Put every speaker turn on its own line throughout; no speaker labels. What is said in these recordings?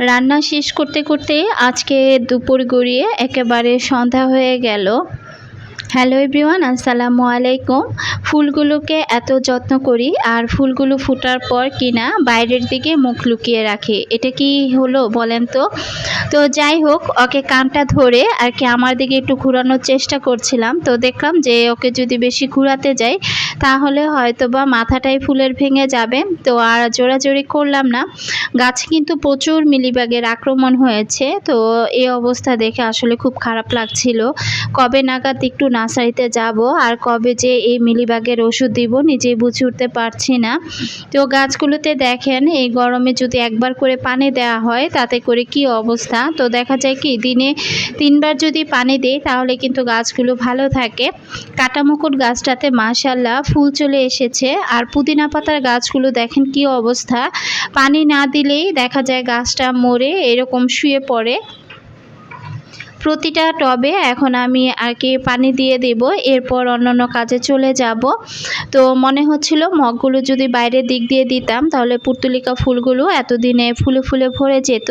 রান্না শেষ করতে করতে আজকে দুপুর গড়িয়ে একেবারে সন্ধ্যা হয়ে গেল। হ্যালো এভরিওয়ান, আসসালামু আলাইকুম। ফুলগুলোকে এত যত্ন করি আর ফুলগুলো ফুটার পর কিনা বাইরের দিকে মুখ লুকিয়ে রাখি। এটা কি হলো বলেন তো? তো যাই হোক, ওকে কানটা ধরে আর কি আমার দিকে একটু ঘুরানোর চেষ্টা করছিলাম। তো দেখলাম যে ওকে যদি বেশি ঘুরাতে যাই, তাহলে হয়তো বা মাথাটাই ফুলের ভেঙে যাবে। তো আর জোরাজোরি করলাম না। গাছে কিন্তু প্রচুর মিলিবাগের আক্রমণ হয়েছে। তো এই অবস্থা দেখে আসলে খুব খারাপ লাগছিল। কবে নাগাদ একটু নার্সারিতে যাব, আর কবে যে এই মিলিবাগের ওষুধ দিব নিজেই বুঝে উঠতে পারছি না। তো গাছগুলোতে দেখেন, এই গরমে যদি একবার করে পানি দেওয়া হয়, তাতে করে কি অবস্থা? তো দেখা যায় কি, দিনে তিনবার যদি পানি দেই, তাহলে কিন্তু গাছগুলো ভালো থাকে। কাটামুকুট গাছটাতে মাশাল্লাহ ফুল চলে এসেছে, আর পুদিনা পাতার গাছগুলো দেখেন কি অবস্থা। পানি না দিলেই দেখা যায় গাছটা মরে এরকম শুয়ে পড়ে। প্রতিটা টবে এখন আমি আর কি পানি দিয়ে দেব, এরপর অন্যান্য কাজে চলে যাব। তো মনে হচ্ছিল মগগুলো যদি বাইরের দিক দিয়ে দিতাম, তাহলে পুর্তুলিকা ফুলগুলো এতদিনে ফুলে ফুলে ভরে যেত।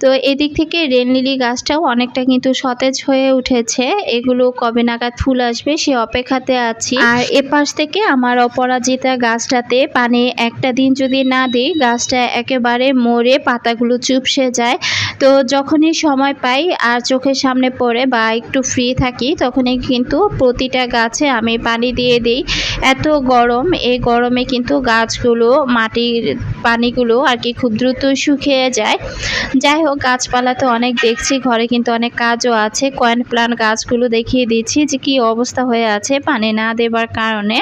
তো এদিক থেকে রেন লিলি গাছটাও অনেকটা কিন্তু সতেজ হয়ে উঠেছে। এগুলো কবে নাগাদ ফুল আসবে সে অপেক্ষাতে আছি। আর এপাশ থেকে আমার অপরাজিতা গাছটাতে পানি একটা দিন যদি না দিই, গাছটা একেবারে মরে পাতাগুলো চুপসে যায়। তো যখনই সময় পাই আর চোখের সামনে পড়ে বা একটু ফ্রি থাকি, তখনই কিন্তু প্রতিটা গাছে আমি পানি দিয়ে দিই। এত গরম, এই গরমে কিন্তু গাছগুলো, মাটির পানিগুলো আর কি খুব দ্রুত শুকিয়ে যায়। যাই হোক, গাছপালা তো অনেক দেখছি, ঘরে কিন্তু অনেক কাজও আছে। কয়েন প্লান গাছগুলো দেখিয়ে দিচ্ছি যে কি অবস্থা হয়ে আছে পানি না দেবার কারণে।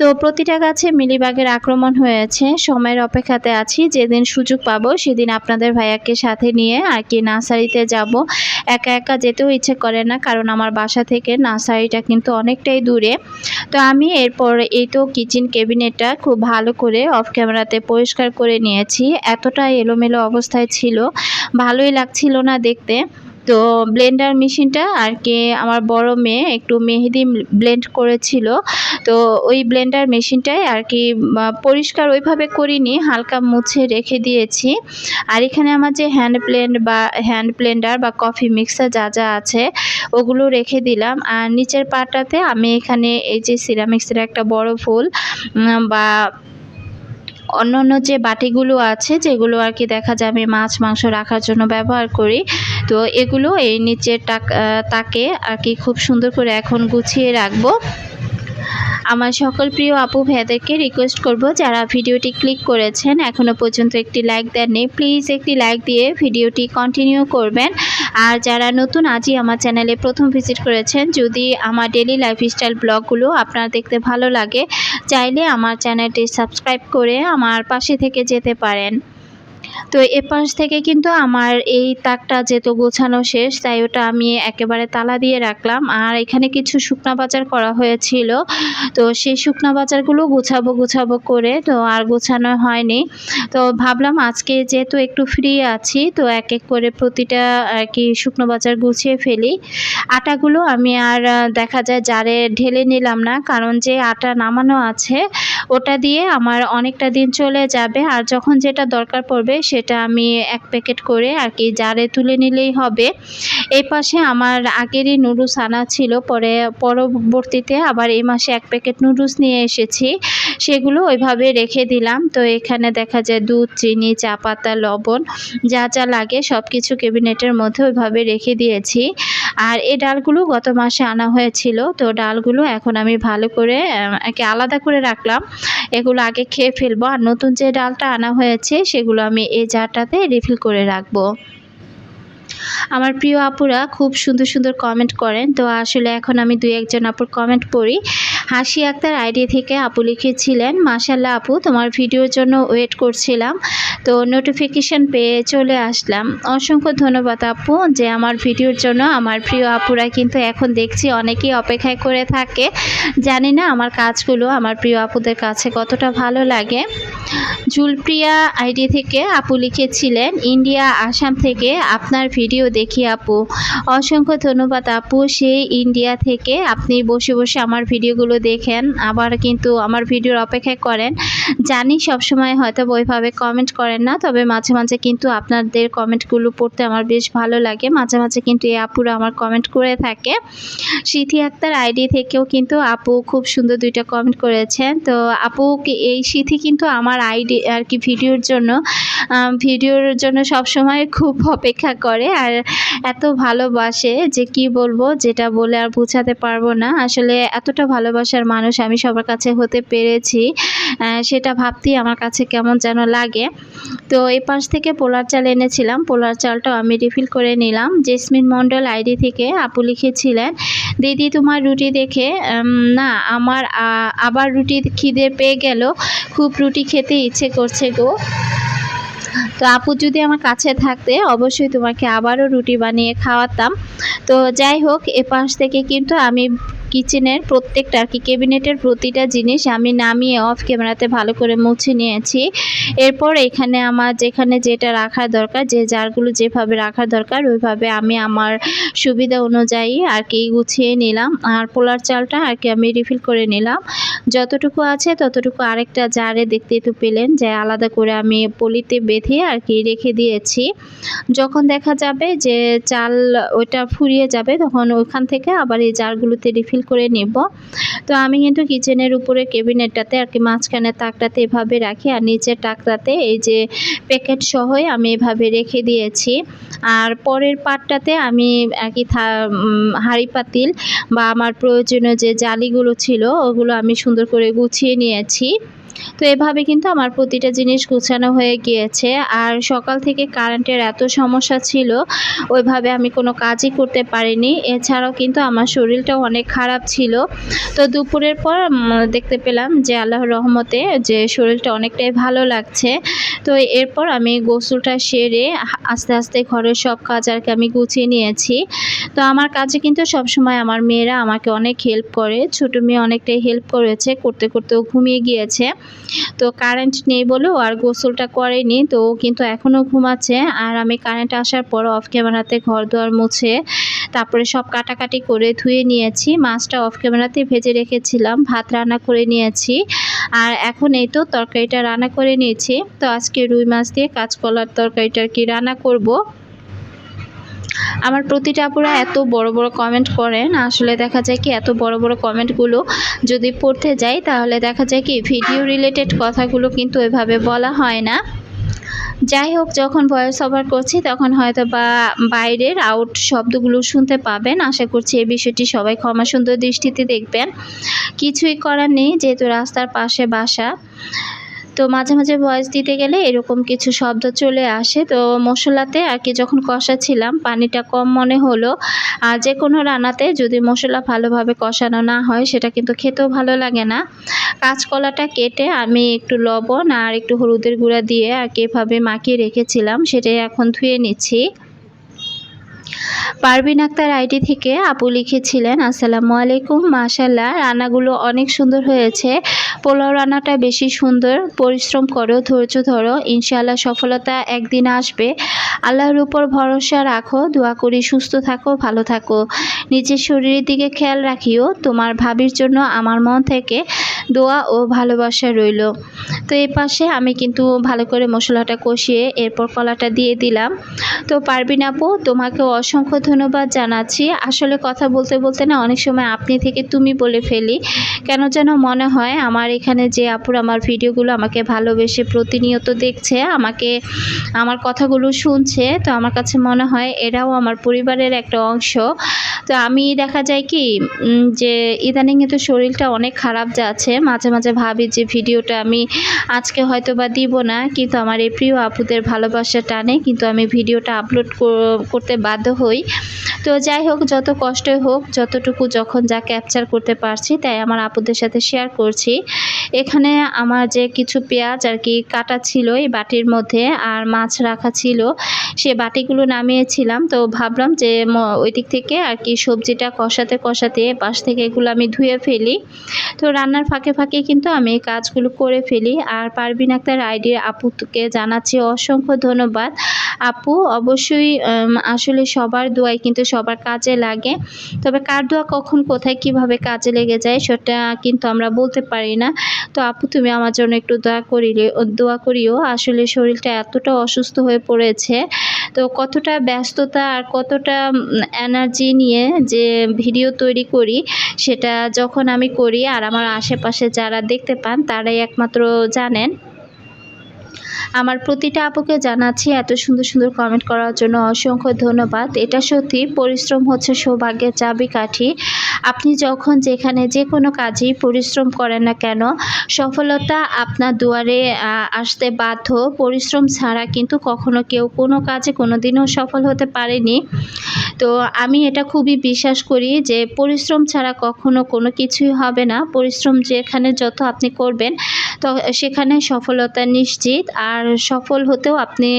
তো প্রতিটা গাছে মিলিবাগের আক্রমণ হয়েছে। সময়ের অপেক্ষাতে আছি, যেদিন সুযোগ পাবো সেদিন আপনাদের ভাইয়াকে সাথে নিয়ে আর কি নার্সারিতে যাব। একা একা যেতেও ইচ্ছে করে না, কারণ আমার বাসা থেকে নার্সারিটা কিন্তু অনেকটাই দূরে। তো আমি এরপর এই তো কিচেন ক্যাবিনেটটা খুব ভালো করে অফ ক্যামেরাতে পরিষ্কার করে নিয়েছি। এতটা এলোমেলো অবস্থায় ছিল। ভালোই লাগছিল না দেখতে। তো ব্লেন্ডার মেশিনটা আর কি আমার বড় মেয়ে একটু মেহেদি ব্লেন্ড করেছিল। তো ওই ব্লেন্ডার মেশিনটাই আর কি পরিষ্কার ওইভাবে করিনি, হালকা মুছে রেখে দিয়েছি। আর এখানে আমার যে হ্যান্ড ব্লেন্ড বা হ্যান্ড ব্লেন্ডার বা কফি মিক্সার যা যা আছে, ওগুলো রেখে দিলাম। আর নিচের পাটাতে আমি এখানে এই যে সিরামিক্সের একটা বড় ফুল বা অন্য অন্য যে বাটিগুলো আছে, যেগুলো আর কি দেখা যায় আমি মাছ, মাংস রাখার জন্য ব্যবহার করি, তো এগুলো এই নিচের তাকে আর কি খুব সুন্দর করে এখন গুছিয়ে রাখব। আমার সকল প্রিয় আপু ভাইয়াদেরকে রিকোয়েস্ট করব, যারা ভিডিওটি ক্লিক করেছেন এখনও পর্যন্ত একটি লাইক দেননি প্লিজ একটি লাইক দিয়ে ভিডিওটি কন্টিনিউ করবেন। আর যারা নতুন, আজই আমার চ্যানেলে প্রথম ভিজিট করেছেন, যদি আমার ডেলি লাইফস্টাইল ব্লগগুলো আপনার দেখতে ভালো লাগে চাইলে আমার চ্যানেলটি সাবস্ক্রাইব করে আমার পাশে থেকে যেতে পারেন। তো এপাশ থেকে কিন্তু আমার এই তাকটা যেহেতু গোছানো শেষ, তাই ওটা আমি একেবারে তালা দিয়ে রাখলাম। আর এখানে কিছু শুকনা বাজার করা হয়েছিল। তো সেই শুকনা বাজারগুলো গুছাবো গুছাবো করে তো আর গোছানো হয়নি। তো ভাবলাম আজকে যেহেতু একটু ফ্রি আছি, তো এক এক করে প্রতিটা আর কি শুকনো বাজার গুছিয়ে ফেলি। আটাগুলো আমি আর দেখা যায় জারে ঢেলে নিলাম না, কারণ যে আটা নামানো আছে, ওটা দিয়ে আমার অনেকটা দিন চলে যাবে। আর যখন যেটা দরকার পড়বে সেটা আমি এক প্যাকেট করে আর কি জারে তুলে নিলেই হবে। এই পাশে আমার আগেরই নুডলস আনা ছিল, পরে পরবর্তীতে আবার এই মাসে এক প্যাকেট নুডলস নিয়ে এসেছি। সেগুলো ওইভাবে রেখে দিলাম। তো এখানে দেখা যায় দুধ, চিনি, চা পাতা, লবণ যা যা লাগে সব কিছু ক্যাবিনেটের মধ্যে ওইভাবে রেখে দিয়েছি। আর এই ডালগুলো গত মাসে আনা হয়েছিল। তো ডালগুলো এখন আমি ভালো করে, একে আলাদা করে রাখলাম। এগুলো আগে খেয়ে ফেলব। আর নতুন যে ডালটা আনা হয়েছে সেগুলো আমি এই জারটাতে রিফিল করে রাখব। আমার প্রিয় আপুরা, খুব সুন্দর সুন্দর কমেন্ট করেন। তো আসলে এখন আমি দুই একজন আপুর কমেন্ট পড়ি। হাসি আক্তার আইডি থেকে আপু লিখেছিলেন মাসাল্লাহ আপু, তোমার ভিডিওর জন্য ওয়েট করছিলাম, তো নোটিফিকেশান পেয়ে চলে আসলাম। অসংখ্য ধন্যবাদ আপু যে আমার ভিডিওর জন্য আমার প্রিয় আপুরা কিন্তু এখন দেখছি অনেকেই অপেক্ষায় করে থাকে। জানি না আমার কাজগুলো আমার প্রিয় আপুদের কাছে কতটা ভালো লাগে। জুলপ্রিয়া আইডি থেকে আপু লিখেছিলেন, ইন্ডিয়া, আসাম থেকে আপনার ভিডিও দেখি আপু। অসংখ্য ধন্যবাদ আপু, সেই ইন্ডিয়া থেকে আপনি বসে বসে আমার ভিডিওগুলো কমেন্টগুলো দেখেন, আবার কিন্তু আমার ভিডিওর অপেক্ষা করেন। জানি সবসময় হয়তো ওইভাবে কমেন্ট করেন না, তবে মাঝে মাঝে কিন্তু আপনাদের কমেন্টগুলো পড়তে আমার বেশ ভালো লাগে। মাঝে মাঝে কিন্তু এই আপুরা আমার কমেন্ট করে থাকে। সিথি আক্তার আইডি থেকেও কিন্তু আপু খুব সুন্দর দুইটা কমেন্ট করেছেন। তো আপু এই সিথি কিন্তু আমার আইডি আর কি ভিডিওর জন্য ভিডিওর জন্য সব সময় খুব অপেক্ষা করে আর এত ভালোবাসে যে কি বলব, যেটা বলে আর বোঝাতে পারব না। আসলে এতটা ভালোবাসার মানুষ আমি সবার কাছে হতে পেরেছি সেটা ভাবতেই আমার কাছে কেমন যেন লাগে। তো এই পাশ থেকে পোলার চাল এনেছিলাম, পোলার চালটাও আমি রিফিল করে নিলাম। জেসমিন মণ্ডল আইডি থেকে আপু লিখেছিলেন, দিদি, তোমার রুটি দেখে না, আমার আবার রুটি খিদে পেয়ে গেল, খুব রুটি খেতে ইচ্ছে করছে গো। তো আপু যদি আমার কাছে থাকতে, অবশ্যই তোমাকে আবারও রুটি বানিয়ে খাওয়াতাম। তো যাই হোক, এ পাশ থেকে কিন্তু আমি কিচেনের প্রত্যেকটা আর কি, ক্যাবিনেটের প্রতিটা জিনিস আমি নামিয়ে অফ ক্যামেরাতে ভালো করে মুছে নিয়েছি। এরপর এখানে আমার যেখানে যেটা রাখার দরকার, যে জারগুলো যেভাবে রাখার দরকার, ওইভাবে আমি আমার সুবিধা অনুযায়ী আর কি গুছিয়ে নিলাম। আর পোলার চালটা আর কি আমি রিফিল করে নিলাম। যতটুকু আছে ততটুকু আরেকটা জারে দেখতে তো পেলেন যে আলাদা করে আমি পলিতে বেঁধে আর কি রেখে দিয়েছি। যখন দেখা যাবে যে চাল ওইটা ফুরিয়ে যাবে, তখন ওইখান থেকে আবার এই জারগুলোতে রিফিল করে নেব। তো আমি কিন্তু কিচেনের উপরে কেবিনেটটাতে আর কি মাঝখানে তাকটাতে এভাবে রাখি আর নিচের টাকটাতে এই যে প্যাকেট সহই আমি এভাবে রেখে দিয়েছি। আর পরের পাটটাতে আমি আর কি হাঁড়ি পাতিল বা আমার প্রয়োজনীয় যে জালিগুলো ছিল ওগুলো আমি সুন্দর করে গুছিয়ে নিয়েছি। তো এভাবে কিন্তু আমার প্রতিটা জিনিস গুছানো হয়ে গিয়েছে। আর সকাল থেকে কারেন্টের এত সমস্যা ছিল, ওইভাবে আমি কোনো কাজই করতে পারিনি। এছাড়াও কিন্তু আমার শরীরটাও অনেক খারাপ ছিল। তো দুপুরের পর দেখতে পেলাম যে আল্লাহর রহমতে যে শরীরটা অনেকটাই ভালো লাগছে। তো এরপর আমি গোসলটা সেরে আস্তে আস্তে ঘরের সব কাজ আর কি আমি গুছিয়ে নিয়েছি। তো আমার কাজে কিন্তু সবসময় আমার মেয়েরা আমাকে অনেক হেল্প করে। ছোটো মেয়ে অনেকটাই হেল্প করেছে, করতে, করতেও ঘুমিয়ে গিয়েছে। তো কারেন্ট নেই বলেও আর গোসলটা করেনি, তো কিন্তু এখনও ঘুমাচ্ছে। আর আমি কারেন্ট আসার পর অফ ক্যামেরাতে ঘর দুয়ার মুছে, তারপরে সব কাটাকাটি করে ধুয়ে নিয়েছি। মাছটা অফ ক্যামেরাতে ভেজে রেখেছিলাম, ভাত রান্না করে নিয়েছি। আর এখন এই তো তরকারিটা রান্না করে নিয়েছি। তো আজকে রুই মাছ দিয়ে কাঁচকলার তরকারিটা কি রান্না করব। আমার প্রতিটা আপুরা এত বড় বড় কমেন্ট করেন, আসলে দেখা যায় কি এত বড় বড় কমেন্টগুলো যদি পড়তে যাই, তাহলে দেখা যায় কি ভিডিও রিলেটেড কথাগুলো কিন্তু এভাবে বলা হয় না। যাই হোক, যখন ভয়েস ওভার করছি, তখন হয়তো বা বাইরের আউট শব্দগুলো শুনতে পাবেন। আশা করছি এই বিষয়টি সবাই ক্ষমা সুন্দর দৃষ্টিতে দেখবেন। কিছুই করার নেই, যেহেতু রাস্তার পাশে বাসা। তো মাঝে মাঝে ভয়েস দিতে গেলে এরকম কিছু শব্দ চলে আসে। তো মশলাতে আর কি যখন কষাচ্ছিলাম, পানিটা কম মনে হলো। আর যে কোনো রান্নাতে যদি মশলা ভালোভাবে কষানো না হয়, সেটা কিন্তু খেতেও ভালো লাগে না। কাঁচকলাটা কেটে আমি একটু লবণ আর একটু হলুদের গুঁড়া দিয়ে আর কি এভাবে মাখিয়ে রেখেছিলাম, সেটাই এখন ধুয়ে নিচ্ছি। পারভিন আক্তার আইডি থেকে আপু লিখেছিলেন, আসসালামু আলাইকুম। মাশাল্লাহ রান্নাগুলো অনেক সুন্দর হয়েছে। পোলাও রান্নাটা বেশি সুন্দর। পরিশ্রম করো, ধৈর্য ধরো। ইনশাআল্লাহ সফলতা একদিন আসবে। আল্লাহর উপর ভরসা রাখো। দোয়া করি সুস্থ থাকো, ভালো থাকো। নিজের শরীরের দিকে খেয়াল রাখিও। তোমার ভাবির জন্য আমার মন থেকে দোয়া ও ভালোবাসা রইল। তো এই পাশে আমি কিন্তু ভালো করে মশলাটা কষিয়ে এরপর কলাটা দিয়ে দিলাম। তো পারবিন আপু তোমাকে অসংখ্য ধন্যবাদ জানাচ্ছি। আসলে কথা বলতে বলতে না অনেক সময় আপনি থেকে তুমি বলে ফেলি। কেন যেন মনে হয় আমার এখানে যে আপুর আমার ভিডিওগুলো আমাকে ভালোবেসে প্রতিনিয়ত দেখছে, আমাকে আমার কথাগুলো শুনছে, তো আমার কাছে মনে হয় এরাও আমার পরিবারের একটা অংশ। তো আমি দেখা যায় কি যে ইদানিং কিন্তু শরীরটা অনেক খারাপ যাচ্ছে মাঝে মাঝে ভাবি যে ভিডিওটা আমি আজকে হয়তো বা দিব না, কিন্তু আমার এই প্রিয় আপুদের ভালোবাসা টানে কিন্তু আমি ভিডিওটা আপলোড করতে বাধ্য হই। তো যাই হোক, যত কষ্টই হোক, যতটুকু যখন যা ক্যাপচার করতে পারছি, তাই আমার আপুদের সাথে শেয়ার করছি। এখানে আমার যে কিছু পেঁয়াজ আর কি কাটা ছিল এই বাটির মধ্যে আর মাছ রাখা ছিল, সে বাটিগুলো নামিয়েছিলাম। তো ভাবলাম যে ওই দিক থেকে আর কি সবজিটা কষাতে কষাতে পাশ থেকে এগুলো আমি ধুয়ে ফেলি। তো রান্নার ফাঁকে ফাঁকে কিন্তু আমি কাজগুলো করে ফেলি। আর পারবিন আক্তার আইডির আপুকে জানাচ্ছি অসংখ্য ধন্যবাদ। আপু, অবশ্যই আসলে সবার দোয়াই কিন্তু সবার কাজে লাগে। তবে কার দোয়া কখন, কোথায়, কীভাবে কাজে লেগে যায়, সেটা কিন্তু আমরা বলতে পারি না। তো আপু, তুমি আমার জন্য একটু দয়া করিলে দোয়া করিও। আসলে শরীরটা এতটা অসুস্থ হয়ে পড়েছে। তো কতটা ব্যস্ততা আর কতটা এনার্জি নিয়ে যে ভিডিও তৈরি করি, সেটা যখন আমি করি আর আমার আশেপাশে যারা দেখতে পান, তারাই একমাত্র জানেন। আমার প্রতিটা আপুকে জানাচ্ছি এত সুন্দর সুন্দর কমেন্ট করার জন্য অসংখ্য ধন্যবাদ। এটা সত্যি, পরিশ্রম হচ্ছে সৌভাগ্যের চাবিকাঠি। আপনি যখন যেখানে যে কোনো কাজেই পরিশ্রম করেন না কেন, সফলতা আপনার দুয়ারে আসতে বাধ্য। পরিশ্রম ছাড়া কিন্তু কখনো কেউ কোনো কাজে কোনো দিনও সফল হতে পারেনি। তো আমি এটা খুবই বিশ্বাস করি যে পরিশ্রম ছাড়া কখনো কোনো কিছুই হবে না। পরিশ্রম যেখানে যত আপনি করবেন তো সেখানে সফলতা নিশ্চিত। আর সফল হতেও আপনি,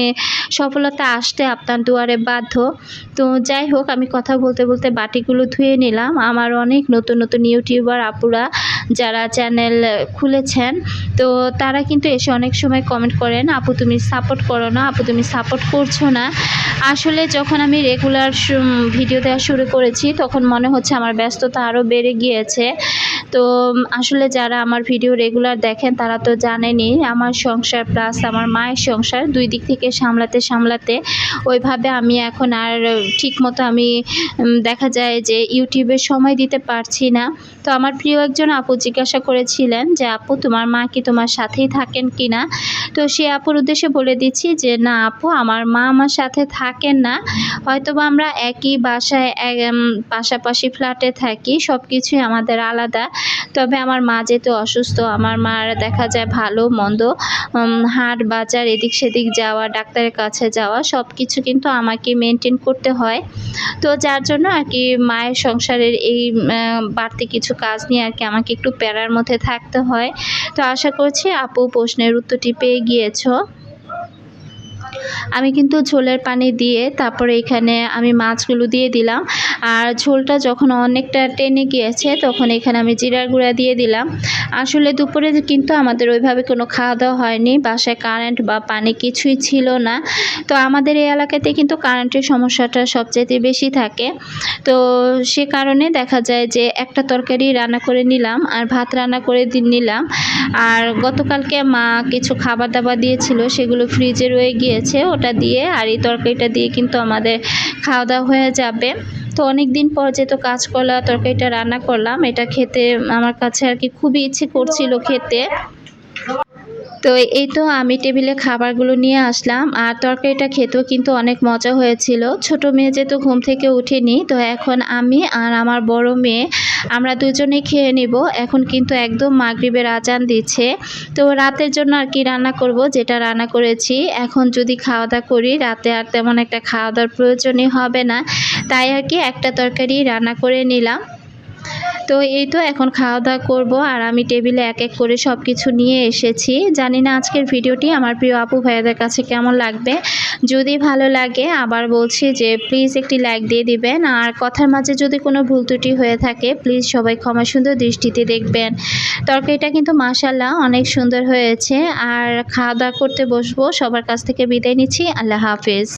সফলতা আসতে আপনার দুয়ারে বাধ্য। তো যাই হোক, আমি কথা বলতে বলতে বাটিগুলো ধুয়ে নিলাম। আমার অনেক নতুন নতুন ইউটিউবার আপুরা যারা চ্যানেল খুলেছেন, তো তারা কিন্তু এসে অনেক সময় কমেন্ট করেন, আপু তুমি সাপোর্ট করো না, আপু তুমি সাপোর্ট করছ না। আসলে যখন আমি রেগুলার ভিডিও দেওয়া শুরু করেছি, তখন মনে হচ্ছে আমার ব্যস্ততা আরও বেড়ে গিয়েছে। তো আসলে যারা আমার ভিডিও রেগুলার দেখেন, তারা তো জানেনই আমার সংসার প্লাস আমার মায়ের সংসার দুই দিক থেকে সামলাতে সামলাতে ওইভাবে আমি এখন আর ঠিক মতো আমি দেখা যায় যে ইউটিউবে সময় দিতে পারছি না। তো আমার প্রিয় একজন আপু জিজ্ঞাসা করেছিলেন যে, আপু, তোমার মা কি তোমার সাথেই থাকেন কি না? তো সে আপুর উদ্দেশ্যে বলে দিচ্ছি যে, না আপু, আমার মা আমার সাথে থাকেন না। হয়তোবা আমরা একই বাসায় পাশাপাশি ফ্ল্যাটে থাকি সব কিছুই আমাদের আলাদা। তবে আমার মা যেহেতু অসুস্থ, আমার মার দেখা যায় ভালো, মন্দ হাট, বাজার, এদিক সেদিক যাওয়া, ডাক্তারের কাছে যাওয়া সব কিছু কিন্তু আমাকে মেনটেন করতে হয়। তো যার জন্য আর কি মায়ের সংসারের এই বাড়তি কিছু কাজ নিয়ে আর কি আমাকে একটু প্যারার মধ্যে থাকতে হয়। তো আশা করছি আপু প্রশ্নের উত্তরটি পেয়ে গিয়েছো। আমি কিন্তু ঝোলের পানি দিয়ে তারপরে এখানে আমি মাছগুলো দিয়ে দিলাম। আর ঝোলটা যখন অনেকটা টেনে গিয়েছে, তখন এখানে আমি জিরার গুঁড়া দিয়ে দিলাম। আসলে দুপুরে কিন্তু আমাদের ওইভাবে কোনো খাওয়া দাওয়া হয়নি। বাসায় কারেন্ট বা পানি কিছুই ছিল না। তো আমাদের এই এলাকাতে কিন্তু কারেন্টের সমস্যাটা সবচাইতে বেশি থাকে। তো সে কারণে দেখা যায় যে একটা তরকারি রান্না করে নিলাম আর ভাত রান্না করে নিলাম। আর গতকালকে মা কিছু খাবার দাবার দিয়েছিল, সেগুলো ফ্রিজে রয়ে গিয়েছে। ওটা দিয়ে আর এই তরকারিটা দিয়ে কিন্তু আমাদের খাওয়া দাওয়া হয়ে যাবে। তো অনেক দিন পর যেহেতু কাঁচকলা তরকারিটা রান্না করলাম, এটা খেতে আমার কাছে আর কি খুবই ইচ্ছে করছিল খেতে। তো এই তো আমি টেবিলে খাবারগুলো নিয়ে আসলাম। আর তরকারিটা খেতেও কিন্তু অনেক মজা হয়েছিল। ছোট মেয়ে যেহেতু ঘুম থেকে উঠেনি, তো এখন আমি আর আমার বড় মেয়ে আমরা দুজনেই খেয়ে নিব। এখন কিন্তু একদম মাগরিবের আজান দিচ্ছে। তো রাতের জন্য আর কি রান্না করব, যেটা রান্না করেছি। এখন যদি খাওয়া দাওয়া করি, রাতে আর তেমন একটা খাওয়া দাওয়ার প্রয়োজনই হবে না। তাই আর কি একটা তরকারি রান্না করে নিলাম। তো এই তো এখন খাওয়া দাওয়া করব আর আমি টেবিলে এক এক করে সব কিছু নিয়ে এসেছি। জানি না আজকের ভিডিওটি আমার প্রিয় আপু ভাইয়াদের কাছে কেমন লাগবে। যদি ভালো লাগে আবার বলছি যে প্লিজ একটি লাইক দিয়ে দিবেন। আর কথার মাঝে যদি কোনো ভুল ত্রুটি হয়ে থাকে প্লিজ সবাই ক্ষমা সুন্দর দৃষ্টিতে দেখবেন। তরকারিটা কিন্তু মাশাল্লাহ অনেক সুন্দর হয়েছে। আর খাওয়া দাওয়া করতে বসবো। সবার কাছ থেকে বিদায় নিচ্ছি। আল্লাহ হাফেজ।